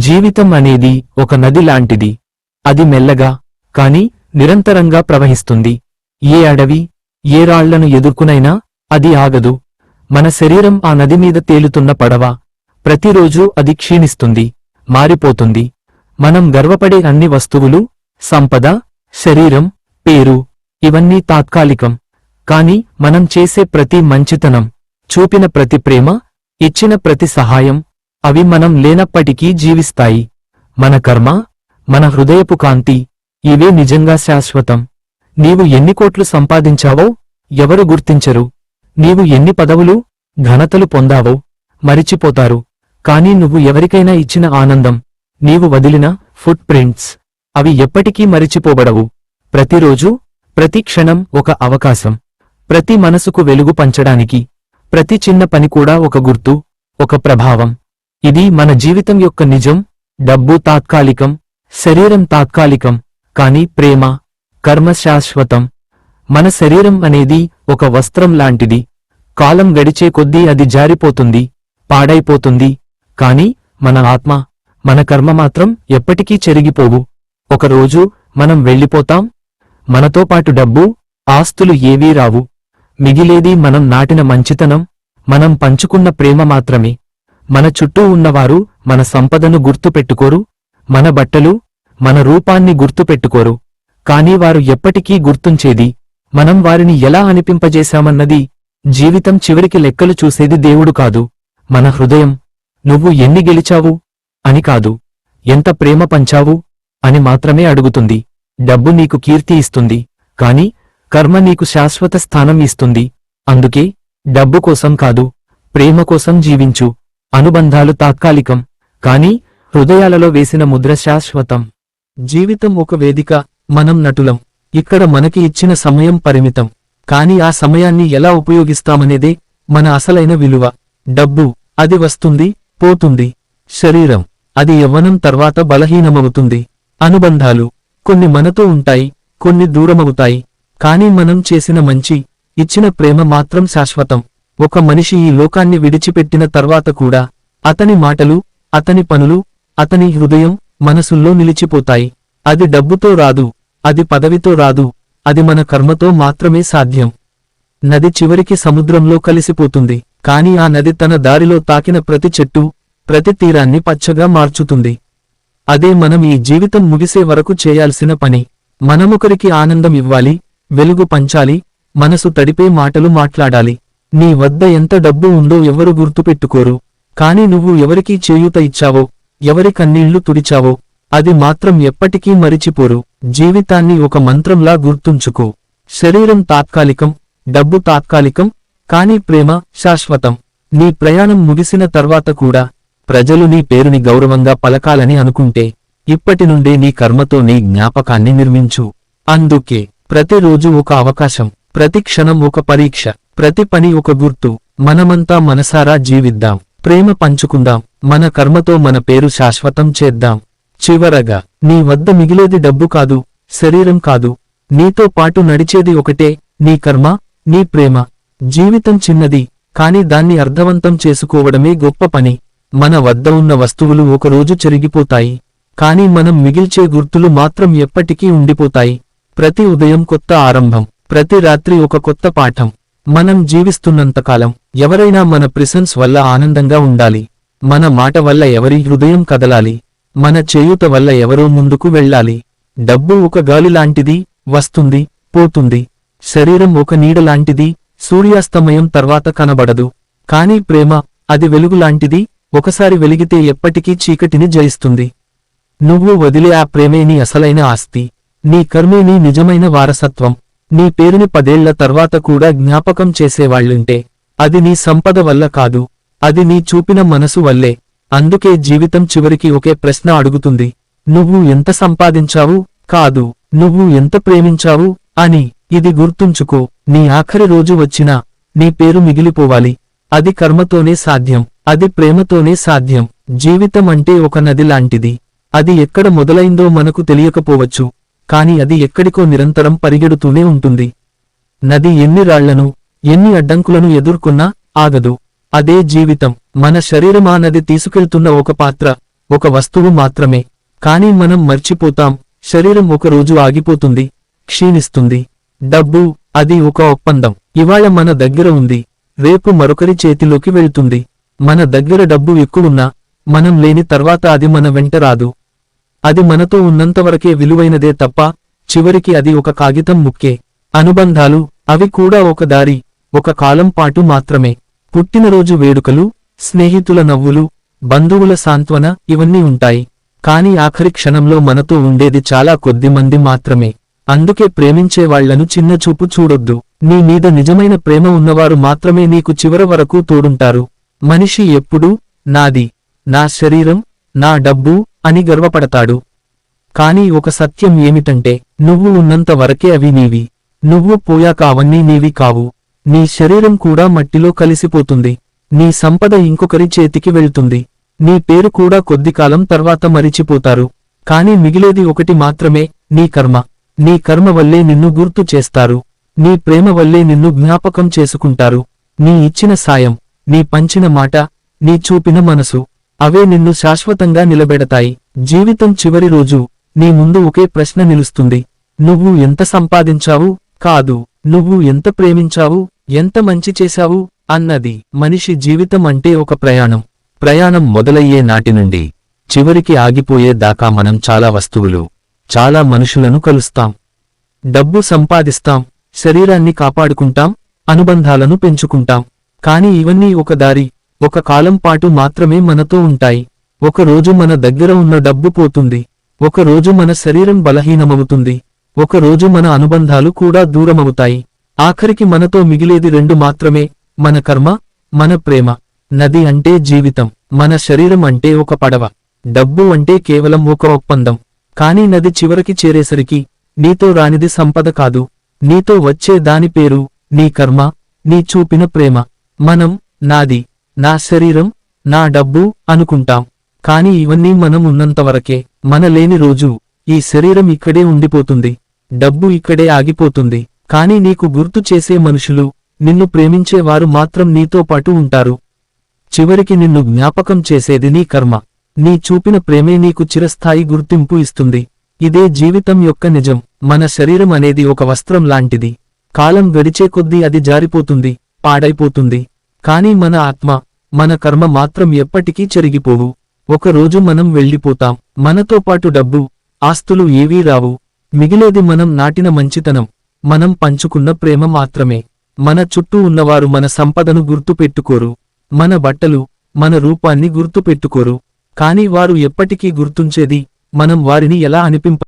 జీవితం అనేది ఒక నది లాంటిది. అది మెల్లగా కాని నిరంతరంగా ప్రవహిస్తుంది. ఏ అడవి ఏ రాళ్ళను ఎదుర్కొనైనా అది ఆగదు. మన శరీరం ఆ నది మీద తేలుతున్న పడవ. ప్రతిరోజూ అది క్షీణిస్తుంది మారిపోతుంది. మనం గర్వపడే అన్ని వస్తువులు సంపద శరీరం పేరు ఇవన్నీ తాత్కాలికం. కాని మనం చేసే ప్రతి మంచితనం చూపిన ప్రతి ప్రేమ ఇచ్చిన ప్రతి సహాయం అవి మనం లేనప్పటికీ జీవిస్తాయి. మన కర్మ మన హృదయపు కాంతి ఇవే నిజంగా శాశ్వతం. నీవు ఎన్ని కోట్లు సంపాదించావో ఎవరు గుర్తించరు. నీవు ఎన్ని పదవులు ఘనతలు పొందావో మరిచిపోతారు. కానీ నువ్వు ఎవరికైనా ఇచ్చిన ఆనందం నీవు వదిలిన ఫుట్ ప్రింట్స్ అవి ఎప్పటికీ మరిచిపోబడవు. ప్రతిరోజు ప్రతి క్షణం ఒక అవకాశం. ప్రతి మనసుకు వెలుగు పంచడానికి ప్రతి చిన్న పని కూడా ఒక గుర్తు ఒక ప్రభావం. ఇది మన జీవితం యొక్క నిజం డబ్బు తాత్కాలికం శరీరం తాత్కాలికం కాని ప్రేమ కర్మ శాశ్వతం. మన శరీరం అనేది ఒక వస్త్రం లాంటిది. కాలం గడిచే కొద్దీ అది జారిపోతుంది పాడైపోతుంది. కాని మన ఆత్మ మన కర్మ మాత్రం ఎప్పటికీ చెరిగిపోవు. ఒకరోజు మనం వెళ్ళిపోతాం. మనతో పాటు డబ్బు ఆస్తులు ఏవీ రావు. మిగిలేది మనం నాటిన మంచితనం మనం పంచుకున్న ప్రేమ మాత్రమే. మన చుట్టూ ఉన్నవారు మన సంపదను గుర్తుపెట్టుకోరు మన బట్టలు మన రూపాన్ని గుర్తుపెట్టుకోరు. కాని వారు ఎప్పటికీ గుర్తుంచేది మనం వారిని ఎలా అనిపింపజేశామన్నది జీవితం చివరికి లెక్కలు చూసేది దేవుడు కాదు. మన హృదయం నువ్వు ఎన్ని గెలిచావు అని కాదు. ఎంత ప్రేమ పంచావు అని మాత్రమే అడుగుతుంది. డబ్బు నీకు కీర్తి ఇస్తుంది కాని కర్మ నీకు శాశ్వత స్థానం ఇస్తుంది. అందుకే డబ్బు కోసం కాదు ప్రేమ కోసం జీవించు. అనుబంధాలు తాత్కాలికం కాని హృదయాలలో వేసిన ముద్ర శాశ్వతం జీవితం ఒక వేదిక మనం నటులం. ఇక్కడ మనకి ఇచ్చిన సమయం పరిమితం. కాని ఆ సమయాన్ని ఎలా ఉపయోగిస్తామనేదే మన అసలైన విలువ. డబ్బు అది వస్తుంది పోతుంది. శరీరం అది యవ్వనం తర్వాత బలహీనమవుతుంది. అనుబంధాలు కొన్ని మనతో ఉంటాయి కొన్ని దూరమవుతాయి. కాని మనం చేసిన మంచి ఇచ్చిన ప్రేమ మాత్రం శాశ్వతం. ఒక మనిషి ఈ లోకాన్ని విడిచిపెట్టిన తర్వాత కూడా అతని మాటలు అతని పనులు అతని హృదయం మనసుల్లో నిలిచిపోతాయి. అది డబ్బుతో రాదు అది పదవితో రాదు అది మన కర్మతో మాత్రమే సాధ్యం. నది చివరికి సముద్రంలో కలిసిపోతుంది కాని ఆ నది తన దారిలో తాకిన ప్రతి చెట్టు ప్రతి తీరాన్ని పచ్చగా మార్చుతుంది. అదే మనం ఈ జీవితం ముగిసే వరకు చేయాల్సిన పని. మనమొకరికి ఆనందం ఇవ్వాలి వెలుగు పంచాలి మనసు తడిపే మాటలు మాట్లాడాలి. నీ వద్ద ఎంత డబ్బు ఉందో ఎవరు గుర్తుపెట్టుకోరు కాని నువ్వు ఎవరికీ చేయూత ఇచ్చావో ఎవరి కన్నీళ్ళు తుడిచావో అది మాత్రం ఎప్పటికీ మరిచిపోరు. జీవితాన్ని ఒక మంత్రంలా గుర్తుంచుకో. శరీరం తాత్కాలికం డబ్బు తాత్కాలికం కాని ప్రేమ శాశ్వతం. నీ ప్రయాణం ముగిసిన తర్వాత కూడా ప్రజలు నీ పేరుని గౌరవంగా పలకాలని అనుకుంటే ఇప్పటి నుండే నీ కర్మతో నీ జ్ఞాపకాన్ని నిర్మించు. అందుకే ప్రతిరోజు ఒక అవకాశం ప్రతి క్షణం ఒక పరీక్ష. ప్రతి పని ఒక గుర్తు. మనమంతా మనసారా జీవిద్దాం. ప్రేమ పంచుకుందాం. మన కర్మతో మన పేరు శాశ్వతం చేద్దాం. చివరగా నీ వద్ద మిగిలేది డబ్బు కాదు శరీరం కాదు. నీతో పాటు నడిచేది ఒకటే నీ కర్మ నీ ప్రేమ. జీవితం చిన్నది కాని దాన్ని అర్థవంతం చేసుకోవడమే గొప్ప పని. మన వద్ద ఉన్న వస్తువులు ఒకరోజు చెరిగిపోతాయి. కాని మనం మిగిల్చే గుర్తులు మాత్రం ఎప్పటికీ ఉండిపోతాయి. ప్రతి ఉదయం కొత్త ఆరంభం ప్రతి రాత్రి ఒక కొత్త పాఠం. మనం జీవిస్తున్నంతకాలం ఎవరైనా మన ప్రిసెన్స్ వల్ల ఆనందంగా ఉండాలి. మన మాట వల్ల ఎవరి హృదయం కదలాలి. మన చేయూత వల్ల ఎవరో ముందుకు వెళ్ళాలి. డబ్బు ఒక గాలి లాంటిది వస్తుంది పోతుంది. శరీరం ఒక నీడ లాంటిది సూర్యాస్తమయం తర్వాత కనబడదు. కానీ ప్రేమ అది వెలుగు లాంటిది ఒకసారి వెలిగితే ఎప్పటికీ చీకటిని జయిస్తుంది. నువ్వు వదిలే ఆ ప్రేమే నీ అసలైన ఆస్తి. నీ కర్మే నీ నిజమైన వారసత్వం. నీ పేరుని పదేళ్ళ తర్వాత కూడా జ్ఞాపకం చేసేవాళ్ళుంటే అది నీ సంపద వల్ల కాదు అది నీ చూపిన మనసు వల్లే. అందుకే జీవితం చివరికి ఒకే ప్రశ్న అడుగుతుంది నువ్వు ఎంత సంపాదించావు? కాదు నువ్వు ఎంత ప్రేమించావు? అని ఇది గుర్తుంచుకో నీ ఆఖరి రోజు వచ్చినా నీ పేరు మిగిలిపోవాలి. అది కర్మతోనే సాధ్యం అది ప్రేమతోనే సాధ్యం. జీవితం అంటే ఒక నది లాంటిది అది ఎక్కడ మొదలైందో మనకు తెలియకపోవచ్చు. కాని అది ఎక్కడికో నిరంతరం పరిగెడుతూనే ఉంటుంది. నది ఎన్ని రాళ్ళను ఎన్ని అడ్డంకులను ఎదుర్కొన్నా ఆగదు. అదే జీవితం. మన శరీరం నది తీసుకెళ్తున్న ఒక పాత్ర ఒక వస్తువు మాత్రమే. కాని మనం మర్చిపోతాం. శరీరం ఒక రోజు ఆగిపోతుంది క్షీణిస్తుంది. డబ్బు అది ఒక ఒప్పందం. ఇవాళ మన దగ్గర ఉంది. రేపు మరొకరి చేతిలోకి వెళ్తుంది. మన దగ్గర డబ్బు ఎక్కువున్నా మనం లేని తర్వాత అది మన వెంట రాదు. అది మనతో ఉన్నంతవరకే విలువైనదే తప్ప చివరికి అది ఒక కాగితం ముక్కే. అనుబంధాలు అవి కూడా ఒక దారి ఒక కాలం పాటు మాత్రమే. పుట్టినరోజు వేడుకలు స్నేహితుల నవ్వులు బంధువుల సాంత్వన ఇవన్నీ ఉంటాయి. కాని ఆఖరి క్షణంలో మనతో ఉండేది చాలా కొద్ది మంది మాత్రమే. అందుకే ప్రేమించే వాళ్ళను చిన్నచూపు చూడొద్దు. నీ మీద నిజమైన ప్రేమ ఉన్నవారు మాత్రమే నీకు చివర వరకు తోడుంటారు. మనిషి ఎప్పుడూ నాది నా శరీరం నా డబ్బు అని గర్వపడతాడు. కానీ ఒక సత్యం ఏమిటంటే నువ్వు ఉన్నంత వరకే అవి నీవి. నువ్వు పోయాక అవన్నీ నీవి కావు. నీ శరీరం కూడా మట్టిలో కలిసిపోతుంది. నీ సంపద ఇంకొకరి చేతికి వెళ్తుంది. నీ పేరు కూడా కొద్దికాలం తర్వాత మరిచిపోతారు. కాని మిగిలేది ఒకటి మాత్రమే నీ కర్మ. నీ కర్మ వల్లే నిన్ను గుర్తు చేస్తారు. నీ ప్రేమ వల్లే నిన్ను జ్ఞాపకం చేసుకుంటారు. నీ ఇచ్చిన సాయం నీ పంచిన మాట నీ చూపిన మనసు. అవే నిన్ను శాశ్వతంగా నిలబెడతాయి. జీవితం చివరి రోజు నీ ముందు ఒకే ప్రశ్న నిలుస్తుంది. నువ్వు ఎంత సంపాదించావు? కాదు. నువ్వు ఎంత ప్రేమించావు? ఎంత మంచి చేశావు? అన్నది మనిషి జీవితం అంటే ఒక ప్రయాణం. ప్రయాణం మొదలయ్యే నాటి నుండి చివరికి ఆగిపోయే దాకా మనం చాలా వస్తువులు చాలా మనుషులను కలుస్తాం. డబ్బు సంపాదిస్తాం. శరీరాన్ని కాపాడుకుంటాం. అనుబంధాలను పెంచుకుంటాం. కాని ఇవన్నీ ఒక దారి ఒక కాలం పాటు మాత్రమే మనతో ఉంటాయి. ఒక రోజు మన దగ్గర ఉన్న డబ్బు పోతుంది. ఒక రోజు మన శరీరం బలహీనమవుతుంది. ఒక రోజు మన అనుబంధాలు కూడా దూరమవుతాయి. ఆఖరికి మనతో మిగిలేది రెండు మాత్రమే మన కర్మ మన ప్రేమ. నది అంటే జీవితం మన శరీరం అంటే ఒక పడవ. డబ్బు అంటే కేవలం ఒక ఒప్పందం. కానీ నది చివరికి చేరేసరికి నీతో రానిది సంపద కాదు. నీతో వచ్చే దాని పేరు నీ కర్మ నీ చూపిన ప్రేమ. మనం నాది. నా శరీరం నా డబ్బు అనుకుంటాం. కాని ఇవన్నీ మనం ఉన్నంతవరకే మన లేని రోజు. ఈ శరీరం ఇక్కడే ఉండిపోతుంది. డబ్బు ఇక్కడే ఆగిపోతుంది. కాని నీకు గుర్తు చేసే మనుషులు నిన్ను ప్రేమించేవారు మాత్రం నీతో పాటు ఉంటారు. చివరికి నిన్ను జ్ఞాపకం చేసేది నీ కర్మ. నీ చూపిన ప్రేమే నీకు చిరస్థాయి గుర్తింపు ఇస్తుంది. ఇదే జీవితం యొక్క నిజం. మన శరీరం అనేది ఒక వస్త్రం లాంటిది. కాలం గడిచే కొద్దీ అది జారిపోతుంది పాడైపోతుంది. కాని మన ఆత్మ మన కర్మ మాత్రం ఎప్పటికీ చెరిగిపోవు. ఒక రోజు మనం వెళ్ళిపోతాం. మనతో పాటు డబ్బు ఆస్తులు ఏవీ రావు. మిగిలేది మనం నాటిన మంచితనం. మనం పంచుకున్న ప్రేమ మాత్రమే. మన చుట్టూ ఉన్నవారు మన సంపదను గుర్తుపెట్టుకోరు. మన బట్టలు మన రూపాన్ని గుర్తుపెట్టుకోరు. కాని వారు ఎప్పటికీ గుర్తుంచేది మనం వారిని ఎలా అనిపింప